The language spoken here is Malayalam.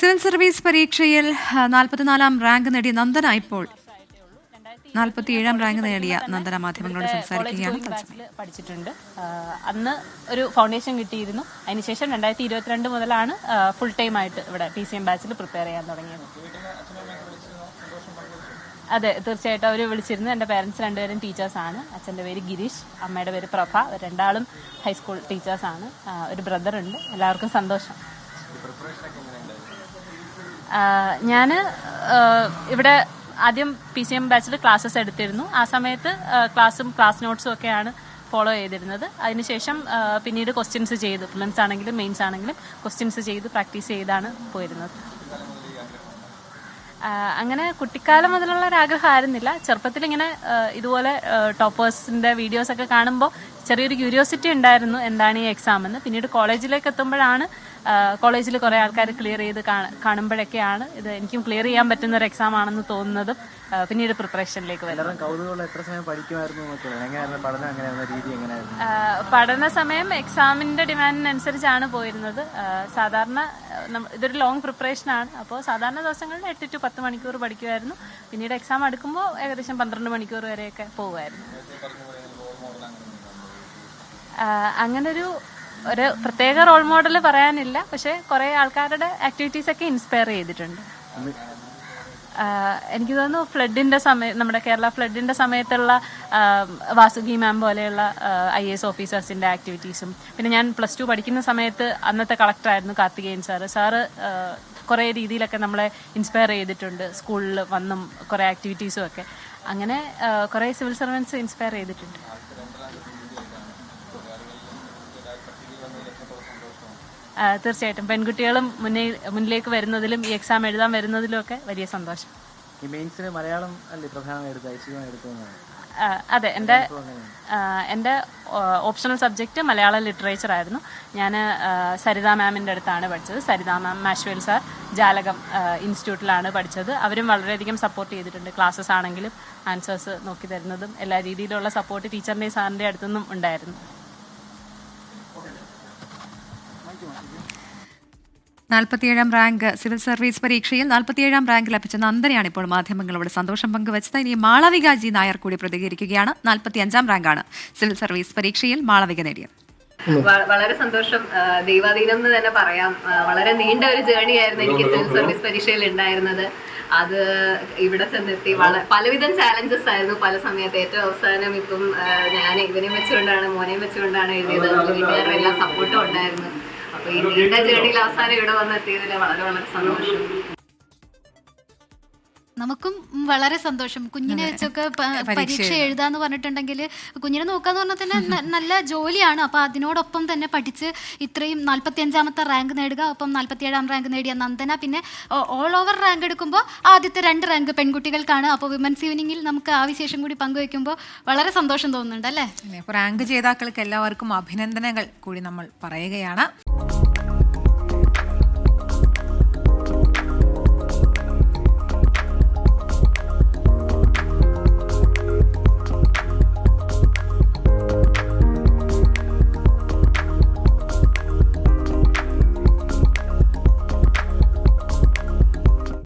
സിവിൽ സർവീസ് പരീക്ഷയിൽ നാൽപ്പത്തിനാലാം റാങ്ക് നേടിയ നന്ദന ഇപ്പോൾ നാൽപ്പത്തിയേഴാം റാങ്ക് നേടിയ നന്ദന മാധ്യമങ്ങളോട് സംസാരിക്കുകയാണ്. പഠിച്ചിട്ടുണ്ട്. അന്ന് ഒരു ഫൗണ്ടേഷൻ കിട്ടിയിരുന്നു. അതിനുശേഷം രണ്ടായിരത്തി ഇരുപത്തിരണ്ട് മുതലാണ് ഫുൾ ടൈം ആയിട്ട് ഇവിടെ പി സി എം ബാച്ചിൽ പ്രിപ്പയർ ചെയ്യാൻ തുടങ്ങിയത്. അതെ തീർച്ചയായിട്ടും അവർ വിളിച്ചിരുന്നു. എന്റെ പേരൻസ് രണ്ടുപേരും ടീച്ചേഴ്സ് ആണ്. അച്ഛന്റെ പേര് ഗിരീഷ് അമ്മയുടെ പേര് പ്രഭ. രണ്ടാളും ഹൈസ്കൂൾ ടീച്ചേഴ്സ് ആണ്. ഒരു ബ്രദർ ഉണ്ട്. എല്ലാവർക്കും സന്തോഷം. ഞാൻ ഇവിടെ ആദ്യം പി സി എം ബാച്ചിൽ ക്ലാസ്സസ് എടുത്തിരുന്നു. ആ സമയത്ത് ക്ലാസ്സും ക്ലാസ് നോട്ട്സും ഒക്കെയാണ് ഫോളോ ചെയ്തിരുന്നത്. അതിനുശേഷം പിന്നീട് ക്വസ്റ്റ്യൻസ് ചെയ്ത്. പ്രിലിംസ് ആണെങ്കിലും മെയിൻസ് ആണെങ്കിലും ക്വസ്റ്റ്യൻസ് ചെയ്ത് പ്രാക്ടീസ് ചെയ്താണ് പോയിരുന്നത്. അങ്ങനെ കുട്ടിക്കാലം മുതലുള്ള ഒരു ആഗ്രഹമായിരുന്നില്ല ചെറുപ്പത്തിൽ ഇങ്ങനെ ഇതുപോലെ ടോപ്പേഴ്സിന്റെ വീഡിയോസ് ഒക്കെ കാണുമ്പോൾ ചെറിയൊരു ക്യൂരിയോസിറ്റി ഉണ്ടായിരുന്നു എന്താണ് ഈ എക്സാം എന്ന്. പിന്നീട് കോളേജിലേക്ക് എത്തുമ്പോഴാണ് കോളേജിൽ കുറേ ആൾക്കാർ ക്ലിയർ ചെയ്ത് കാണ- കാണുമ്പോഴൊക്കെയാണ് ഇത് എനിക്കും ക്ലിയർ ചെയ്യാൻ പറ്റുന്ന ഒരു എക്സാം ആണെന്ന് തോന്നുന്നതും പിന്നീട് പ്രിപ്പറേഷനിലേക്ക് പഠനം? സമയം എക്സാമിന്റെ ഡിമാൻഡിനനുസരിച്ചാണ് പോയിരുന്നത്. സാധാരണ ഇതൊരു ലോങ് പ്രിപ്പറേഷൻ ആണ് അപ്പോൾ സാധാരണ ദിവസങ്ങളിൽ എട്ട് ടു പത്ത് മണിക്കൂർ പഠിക്കുമായിരുന്നു. പിന്നീട് എക്സാം അടുക്കുമ്പോൾ ഏകദേശം പന്ത്രണ്ട് മണിക്കൂർ വരെയൊക്കെ പോകുമായിരുന്നു അങ്ങനൊരു ഒരു പ്രത്യേക റോൾ മോഡൽ പറയാനില്ല. പക്ഷെ കുറെ ആൾക്കാരുടെ ആക്ടിവിറ്റീസ് ഒക്കെ ഇൻസ്പയർ ചെയ്തിട്ടുണ്ട്. എനിക്ക് തോന്നുന്നു ഫ്ലഡിന്റെ സമയം നമ്മുടെ കേരള ഫ്ലഡിന്റെ സമയത്തുള്ള വാസുകി മാം പോലെയുള്ള ഐ എസ് ഓഫീസേഴ്സിന്റെ ആക്ടിവിറ്റീസും പിന്നെ ഞാൻ പ്ലസ് ടു പഠിക്കുന്ന സമയത്ത് അന്നത്തെ കളക്ടറായിരുന്നു കാർത്തികേയൻ സാറ് സാറ് കുറേ രീതിയിലൊക്കെ നമ്മളെ ഇൻസ്പയർ ചെയ്തിട്ടുണ്ട്. സ്കൂളിൽ വന്നും കുറേ ആക്ടിവിറ്റീസും ഒക്കെ. അങ്ങനെ കുറെ സിവിൽ സർവൻസ് ഇൻസ്പയർ ചെയ്തിട്ടുണ്ട്. തീർച്ചയായിട്ടും. പെൺകുട്ടികളും മുന്നേ മുന്നിലേക്ക് വരുന്നതിലും ഈ എക്സാം എഴുതാൻ വരുന്നതിലും ഒക്കെ വലിയ സന്തോഷം. ഈ മെയിൻസിന് മലയാളം അല്ലേ പ്രധാനമായിട്ട് ഐശ്വര്യം എടുത്തതെന്നാണ് അതെ. എന്റെ എന്റെ ഓപ്ഷണൽ സബ്ജക്റ്റ് മലയാള ലിറ്ററേച്ചർ ആയിരുന്നു. ഞാൻ സരിത മാമിന്റെ അടുത്താണ് പഠിച്ചത്. സരിത മാം മാഷ്വേൽ സാർ ജാലകം ഇൻസ്റ്റിറ്റ്യൂട്ടിലാണ് പഠിച്ചത്. അവരും വളരെയധികം സപ്പോർട്ട് ചെയ്തിട്ടുണ്ട്. ക്ലാസ്സസ് ആണെങ്കിലും ആൻസേഴ്സ് നോക്കി തരുന്നതും എല്ലാ രീതിയിലുള്ള സപ്പോർട്ട് ടീച്ചറിന്റെയും സാറിന്റെ അടുത്തുനിന്നും ഉണ്ടായിരുന്നു. നാൽപ്പത്തിയേഴാം റാങ്ക് സിവിൽ സർവീസ് പരീക്ഷയിൽ നാൽപ്പത്തിയേഴാം റാങ്ക് ലഭിച്ച നന്ദനയാണ് ഇപ്പോൾ മാധ്യമങ്ങളോട് സന്തോഷം പങ്കുവച്ചത്. ഇനി മാളവിക ജി നായർ കൂടി പ്രതികരിക്കുകയാണ്. നാൽപ്പത്തിയഞ്ചാം റാങ്കാണ് സിവിൽ സർവീസ് പരീക്ഷയിൽ മാളവിക നേടിയത്. വളരെ സന്തോഷം. ദൈവാധീനം എന്ന് തന്നെ പറയാം. വളരെ നീണ്ട ഒരു ജേണി ആയിരുന്നു എനിക്ക് സിവിൽ സർവീസ് പരീക്ഷയിൽ ഉണ്ടായിരുന്നത്. അത് ഇവിടെ ചെന്നെത്തി വള പലവിധം ചാലഞ്ചസ് ആയിരുന്നു. പല സമയത്ത് ഏറ്റവും അവസാനം ഇപ്പം ഞാൻ ഇവനെയും വെച്ചുകൊണ്ടാണ് മോനെയും വെച്ചുകൊണ്ടാണ് എഴുതിയത്. വീട്ടുകാരുടെ എല്ലാ സപ്പോർട്ടും ഉണ്ടായിരുന്നു. അപ്പൊ നീണ്ട ജേർണിയിൽ അവസാനം ഇവിടെ വന്നെത്തിയതിൽ വളരെ വളരെ സന്തോഷം. നമുക്കും വളരെ സന്തോഷം. കുഞ്ഞിനെ വെച്ചൊക്കെ പരീക്ഷ എഴുതാന്ന് പറഞ്ഞിട്ടുണ്ടെങ്കിൽ കുഞ്ഞിനെ നോക്കാന്ന് പറഞ്ഞാൽ തന്നെ നല്ല ജോലിയാണ്. അപ്പൊ അതിനോടൊപ്പം തന്നെ പഠിച്ച് ഇത്രയും നാല്പത്തി അഞ്ചാമത്തെ റാങ്ക് നേടുക ഒപ്പം ഏഴാം റാങ്ക് നേടിയ നന്ദന. പിന്നെ ഓൾ ഓവർ റാങ്ക് എടുക്കുമ്പോൾ ആദ്യത്തെ രണ്ട് റാങ്ക് പെൺകുട്ടികൾക്കാണ്. അപ്പോൾ വിമൻസ് ഈവനിങ്ങിൽ നമുക്ക് ആ വിശേഷം കൂടി പങ്കുവെക്കുമ്പോൾ വളരെ സന്തോഷം തോന്നുന്നുണ്ട് അല്ലേ? റാങ്ക് ജേതാക്കൾക്ക് എല്ലാവർക്കും അഭിനന്ദനങ്ങൾ കൂടി നമ്മൾ പറയുകയാണ്.